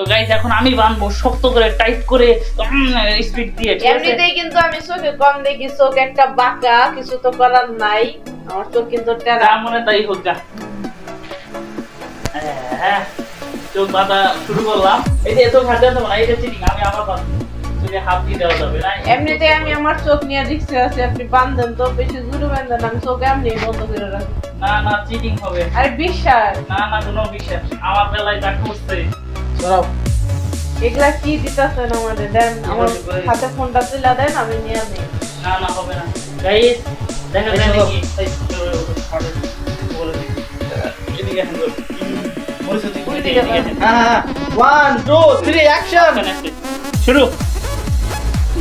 তো গাইস এখন আমি বানবো শক্ত করে টাইট করে স্পিড দিয়ে এমনিতেই কিন্তু আমি চোখে কম দেখি চোখ একটা বাঁকা কিছু তো করার নাই। আমার চোখ কিন্তু টেরা। মনে তাই হোক যা। হ্যাঁ, চোখ বাঁধা শুরু করলাম। এই যে এত ঘাট দেওয়া না এটা চিনি আমি আবার বাঁধবো। যদি হাত দিয়ে দেওয়া যাবে না? এমনিতে আমি আমার চোখ নিয়ে রিক্সে আছি আপনি বান্ধেন তো বেশি জোরে বান্ধেন আমি চোখ এমনি বন্ধ করে রাখি না না চিটিং হবে। আরে বিশ্বাস! না না কোনো বিশ্বাস। আমার বেলায় যা সরাও এগুলা কি দিতেছেন আমাদের? দেন আমার হাতে ফোনটা তুলে দেন আমি নিয়ে নিই না না হবে না। গাইস দেখা। যায় নাকি। হ্যাঁ হ্যাঁ থ্রি অ্যাকশন শুরু।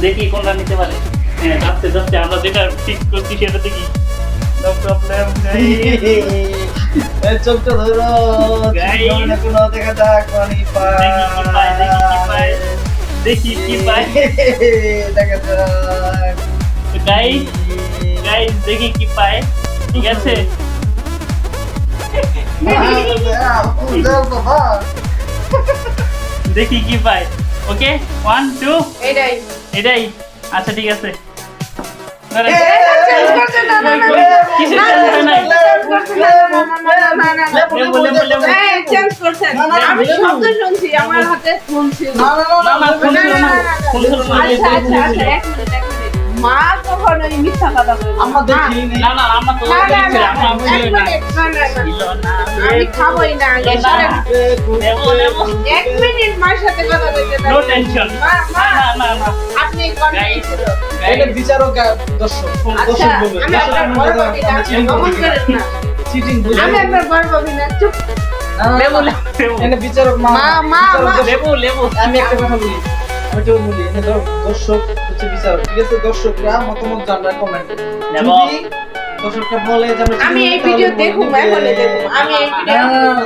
দেখি কোনটা নিতে পারে। হ্যাঁ যাচ্ছে যাচ্ছে আমরা যেটা ঠিক করছি সেটা দেখি। Guys. এই চোখটা ধরো কোনো দেখা যাক পানি দেখি কি পায় দেখি কি পায় দেখি কি পায়। দেখা যাক। গাইস গাইস দেখি কি পায় ঠিক আছে? দেখি কি পায় ওকে ওয়ান টু এটাই। এটাই। আচ্ছা ঠিক আছে। মা কখনোই মিথ্যা কথা বলে না। আমরা দেখিনি না না আমরা তো না না দেখছি, আমরা এক না মিনিট না না না ছিল না আমি খাবোই না আগে না, সরেন। লেবু, লেবু। এক মিনিট মার সাথে কথা বলতে নো টেনশন মা মা না না না না আপনি এটা বিচারক দর্শক আচ্ছা দর্শক বলবে। চিটিং আমি না চুপ বিচারক মা মা। লেবু লেবু। আমি একটা কথা বলি আমি তো বলি। দর্শক হচ্ছে বিচারক। ঠিক আছে দর্শকরা মতামত জানরা কমেন্ট যদি দর্শকরা বলে যে আমি এই ভিডিও দেখুম বলবে এখনই দেখুম। আমি এই ভিডিও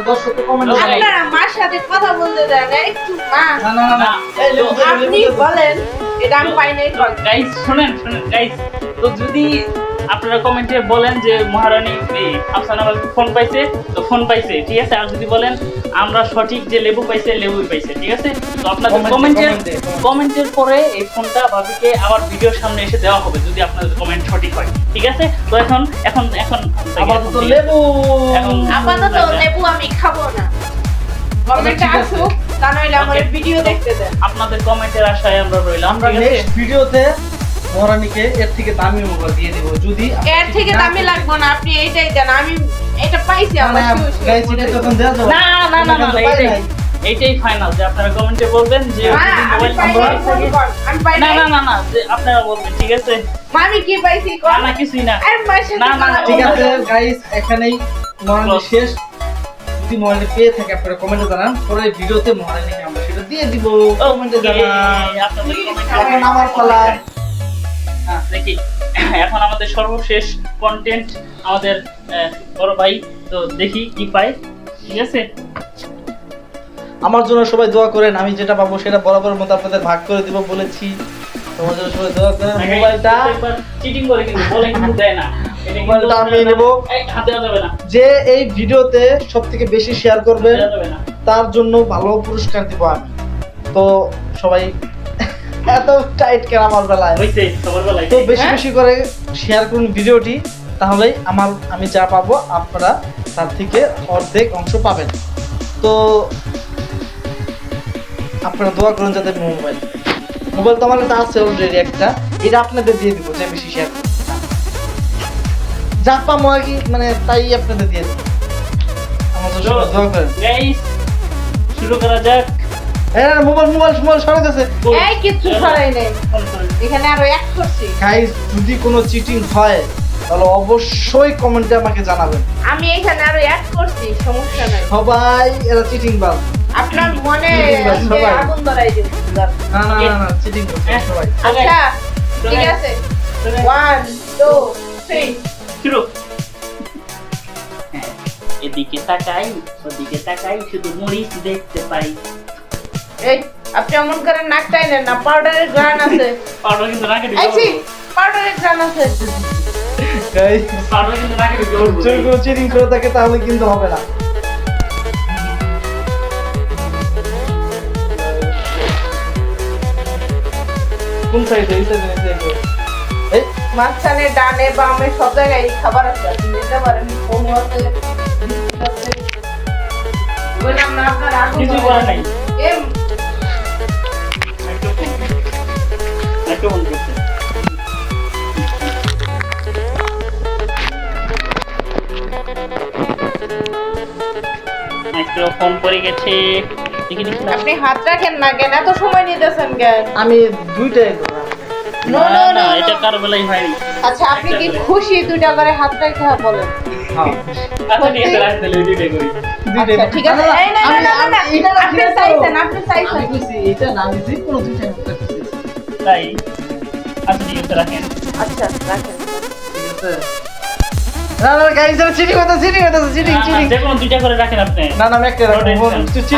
দর্শক কমেন্ট আপনারা মার সাথে কথা বলতে দেন একটু মা। না না না, আপনি বলেন। এটা আমি পাই নাই। গাইস শুনেন শুনেন গাইস তো যদি আপনারা কমেন্টে বলেন যে মহারানী এই আফসানা বাবু ফোন পাইছে তো ফোন পাইছে ঠিক আছে? আর যদি বলেন আমরা সঠিক যে লেবু পাইছে লেবুই পাইছে ঠিক আছে? তো আপনাদের কমেন্টের। কমেন্টের পরে এই ফোনটা ভাবিকে আবার ভিডিওর সামনে এসে দেওয়া হবে যদি আপনাদের কমেন্ট সঠিক হয় ঠিক আছে? তো এখন এখন এখন আপাতত লেবু। আপাতত লেবু আমি খাব না। কমেন্টে ঠিক আছে। আসুক। তা নইলে আমার ভিডিও দেখতে দেন। আপনাদের কমেন্টের আশায় আমরা রইলাম আমরা নেক্সট ভিডিওতে মহারানীকে এর থেকে দামি মোবাইল দিয়ে দেব যদি এর থেকে দামি লাগবে না আপনি এইটাই দেন আমি এটা পাইছি আমার মনে হয়। না না না এইটাই এইটাই ফাইনাল যে আপনারা কমেন্টে বলবেন যে মোবাইল নাম্বার না না না না যে আপনারা বলবেন ঠিক আছে? আমি কি পাইছি না না কিছুই না। না, না, ঠিক আছে। গাইস এখানেই মহারানী শেষ। যদি মহারানী পেয়ে থাকে আপনারা কমেন্টে জানান। পরের ভিডিওতে মহারানীকে আমরা সেটা দিয়ে দিব। কমেন্টে জানান এখন আমার পালা হ্যাঁ, দেখি। এখন আমাদের সর্বশেষ কন্টেন্ট আমাদের বড় ভাই তো দেখি কি পায়। ঠিক আছে? আমার জন্য সবাই দোয়া করেন আমি যেটা পাবো সেটা বরাবর মতো আপনাদের ভাগ করে দিব বলেছি। তোমার জন্য সবাই দোয়া করেন মোবাইলটা। চিটিং করে কিন্তু বলে কিন্তু দেয় না। আমি যে এই ভিডিওতে সব থেকে বেশি শেয়ার করবে তার জন্য ভালো পুরস্কার দিব আমি। তো সবাই এত টাইট কেন আমার বেলায়। তো বেশি হ্যাঁ? বেশি করে শেয়ার করুন ভিডিওটি তাহলে আমার আমি যা পাবো আপনারা তার থেকে অর্ধেক অংশ পাবেন। তো আপনারা দোয়া করুন যাতে মোবাইল মোবাইল তো আমার কাছে আছে অলরেডি একটা। এটা আপনাদের দিয়ে দিব যে বেশি শেয়ার জাপা পাবো কি মানে তাই আপনাদের দিয়ে আমাদের শুরু করা যাক। হ্যাঁ মোবাইল মোবাইল গেছে কিচ্ছু নাই। এখানে আরও করছি। যদি কোনো চিটিং হয় তাহলে অবশ্যই কমেন্টে আমাকে জানাবেন। আমি এখানে আরও অ্যাড করছি সমস্যা নাই। সবাই এরা চিটিং বাজ আপনার মনে না না না চিটিং আচ্ছা ঠিক আছে। হিরো হ্যাঁ, এদিকে তাকাই ওদিকে তাকাই শুধু মরিচ দেখতে পাই। এই আপনি এমন করে নাক টাইলেন না পাউডারের গ্রান আছে। পাউডার কিন্তু নাকে দিই পাউডারের গ্রান আছে। পাউডার কিন্তু নাকে করে থাকে তাহলে কিন্তু হবে না। কোন মাঝখানে ডানে বামে সব জায়গায় খাবার আছে। আপনি নিতে পারেন ফোন আছে বললাম না আপনার আগুন কিছু করার নাই। এম, মাইক্রোফোন মাইক্রোফোন করছে। মাইক্রোফোন পড়ে গেছে। দেখি দেখি আপনি হাত রাখেন না কেন? এত সময় নিতেছেন কেন? আমি দুইটাই করলাম না না এটা কার বেলায় হয়নি। আচ্ছা আপনি কি খুশি? দুইটা করে হাত রেখে বলেন। হ্যাঁ। আচ্ছা ঠিক আছে আচ্ছা, আপনি চাইছেন আপনি চাইছেন। এটা না আমি কোনো তাই? আচ্ছা ঠিক আছে রাখেন। আচ্ছা রাখেন। ঠিক আছে। না না গাইস এটা চিটিং হচ্ছে চিটিং হচ্ছে চিটিং না, না, চিটিং যে কোনো দুইটা করে রাখেন আপনি। না না আমি একটা রাখব।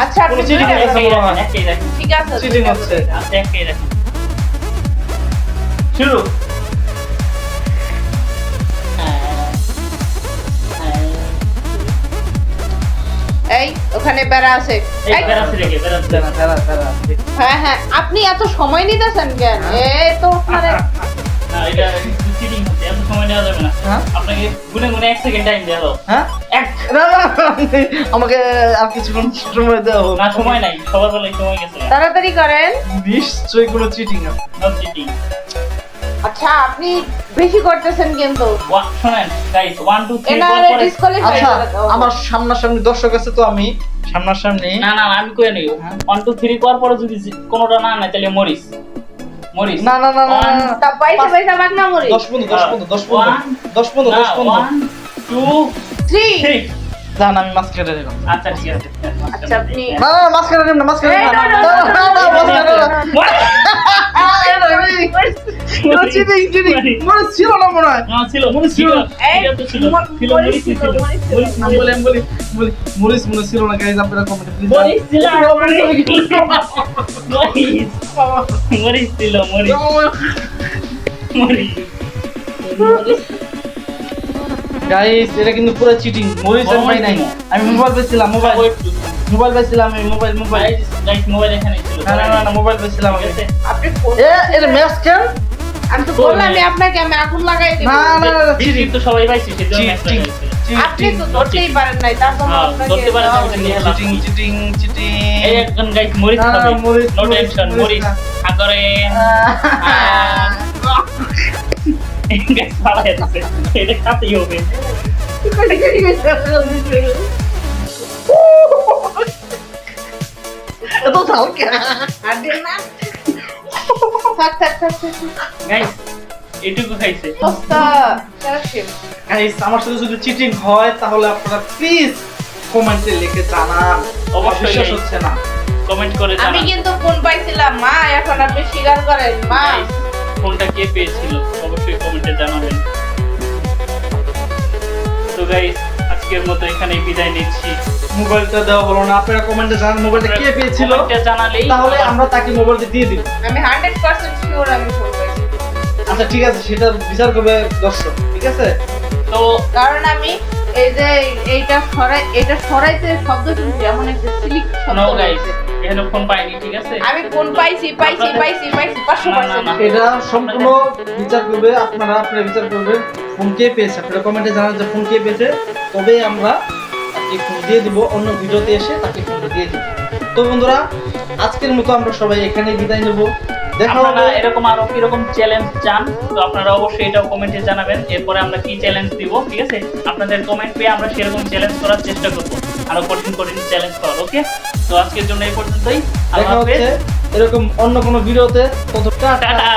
আচ্ছা, আপনি চিটিং দুইটা হচ্ছে একই রাখেন। একই রাখেন। ঠিক আছে চিটিং হচ্ছে। আচ্ছা একই রাখেন। শুরু। এই ওখানে বেড়া আছে। হ্যাঁ হ্যাঁ আপনি এত সময় নিতেছেন কেন? তো মানে হ্যাঁ? হ্যাঁ? এক না না আমাকে আর কিছুক্ষণ সময় দেওয়া হোক। না সময় নাই সবার বেলায় সময় গেছে। তাড়াতাড়ি করেন। নিশ্চয়ই কোনো চিটিং আচ্ছা আপনি বেশি করতেছেন কিন্তু শোনেন গাইস ওয়ান টু থ্রি এনারে পরে ডিসকোয়ালিফাই আচ্ছা করে দাও আমার সামনাসামনি দর্শক আছে তো আমি সামনাসামনি না না না, আমি কয়ে নিই হ্যাঁ। ওয়ান টু থ্রি করার পরে যদি কোনোটা না নেয় তাহলে মরিস মরিস না না না না না, না। তা পয়সা পয়সা বাগ না মরি দশ পনেরো দশ পনেরো দশ পনেরো One, দশ পনেরো না দশ পনেরো ওয়ান টু থ্রি থ্রি জান আমি মাছ কেটে নিলাম আচ্ছা ঠিক আছে আচ্ছা আপনি না না মাছ কেটে নিলাম না মাছ কেটে নিলাম না না না মাছ কেটে ছিল না মনে হয় না, ছিল মরিচ ছিল। ছিল এটা মনে ছিল না। গাইজ আপনারা কমেন্টে প্লিজ ছিল ছিল গাইস কিন্তু পুরো চিটিং নাই আমি মোবাইল পেয়েছিলাম মোবাইল মোবাইল পেয়েছিলাম আমি মোবাইল মোবাইল গাইস মোবাইল এখানে ছিল না না না, মোবাইল পেয়েছিলাম ঠিক আপনি এ এটা ম্যাচ কেন আমি তো বললাম আমি আপনাকে আমি আগুন লাগাই দিব না না না চিটিং তো সবাই পাইছে সেজন্য একটা আপনি তো ধরতেই পারেন নাই তার জন্য হ্যাঁ, আপনাকে ধরতে পারেন না, চিটিং চিটিং চিটিং এই একজন গাইস না, খাবে নো মরিচ, টেনশন মরিচ আগরে গাইস ভালো আছে এটা খাতেই হবে এত ঝাল কে আর দিন না থাক থাক থাক। গাইস এটুকু খাইছে সস্তা গাইস আমার সাথে যদি চিটিং হয় তাহলে আপনারা প্লিজ কমেন্টে লিখে জানান। অবশ্যই। বিশ্বাস হচ্ছে না। কমেন্ট করে আমি কিন্তু ফোন পাইছিলাম মা এখন আপনি স্বীকার করেন মা। ফোনটা কে পেয়েছিল? অবশ্যই কমেন্টে জানাবেন। তো গাইস আজকের মতো এখানেই বিদায় নিচ্ছি। মোবাইলটা দেওয়া হলো না। আপনারা কমেন্টে জানান মোবাইলটা কে পেয়েছিল। জানালেই তাহলে আমরা তাকে মোবাইলটা দিয়ে দিব আমি হান্ড্রেড পার্সেন্ট শিওর আমি ফোন পাইছি আচ্ছা ঠিক আছে সেটা বিচার করবে দর্শক ঠিক আছে? তো কারণ আমি এই যে এইটা সরাই এটা সরাইতে শব্দ শুনছি এমন একটা সিলিক শব্দ নো গাইস এখানে ফোন পাইনি ঠিক আছে? আমি ফোন পাইছি পাইছি পাইছি পাইছি পাঁচশো না, না, না। পার্সেন্ট। এটা সম্পূর্ণ বিচার করবে আপনারা আপনারা বিচার করবেন। ফোন কে পেয়েছে? আপনারা কমেন্টে জানান যে ফোন কে পেয়েছে। তবে আমরা তাকে ফোন দিয়ে দিব অন্য ভিডিওতে এসে তাকে ফোন দিয়ে দিব। তো বন্ধুরা আজকের মতো আমরা সবাই এখানে বিদায় নেব। আপনারা এরকম আরও কীরকম চ্যালেঞ্জ চান তো আপনারা অবশ্যই এটাও কমেন্টে জানাবেন এরপরে আমরা কি চ্যালেঞ্জ দিব ঠিক আছে? আপনাদের কমেন্ট পেয়ে আমরা সেরকম চ্যালেঞ্জ করার চেষ্টা করব আরও কঠিন কঠিন চ্যালেঞ্জ করার ওকে তো আজকের জন্য এই পর্যন্তই দেখা হচ্ছে এরকম অন্য কোনো ভিডিওতে। টাটা!